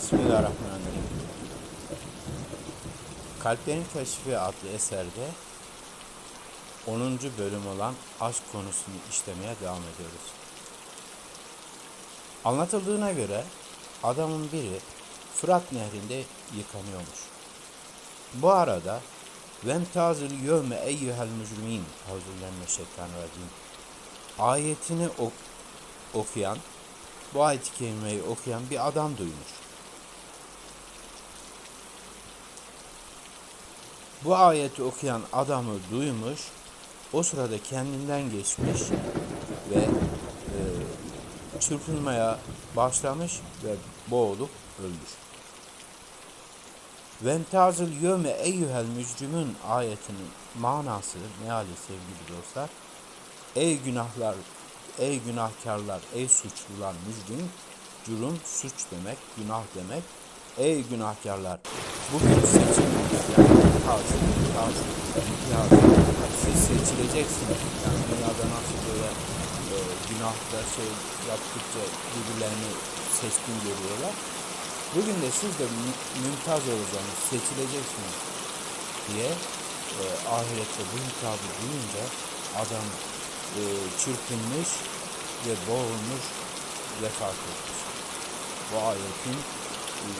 Bismillahirrahmanirrahim. Kalplerin Keşfi adlı eserde 10. bölüm olan aşk konusunu işlemeye devam ediyoruz. Anlatıldığına göre adamın biri Fırat nehrinde yıkanıyormuş. Bu arada Vemtazil yevme eyyühel mücrimin Euzubillahimineşşeytanirracim ayetini ok- okuyan bu ayet-i kerimeyi okuyan bir adam duymuş. Bu ayeti okuyan adamı duymuş, o sırada kendinden geçmiş ve e, çırpınmaya başlamış ve boğulup ölmüş. Vemtazil yevme eyyühel mücrimin ayetinin manası meali sevgili dostlar. Ey günahlar, ey günahkarlar, ey suçlular mücrim, cürüm suç demek, günah demek. Ey günahkarlar, bugün seçilmiş yani. Siz seçileceksiniz. Yani dünyada nasıl böyle e, günahda şey yaptıkça birbirlerini seçkin görüyorlar. Bugün de siz de mü- mümtaz olacaksınız, seçileceksiniz diye e, ahirette bu hitabı duyunca adam e, çırpınmış ve boğulmuş, vefat etmiş. Bu ayetin e,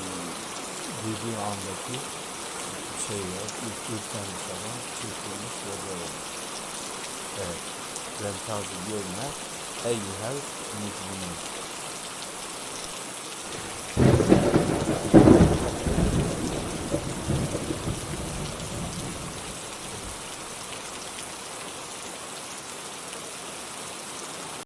duyduğu andaki şeyle ilk ürpermiş adam çırpınmış ve boğulmuş. Evet. Vemtazı görme eyyuhel mücrimin.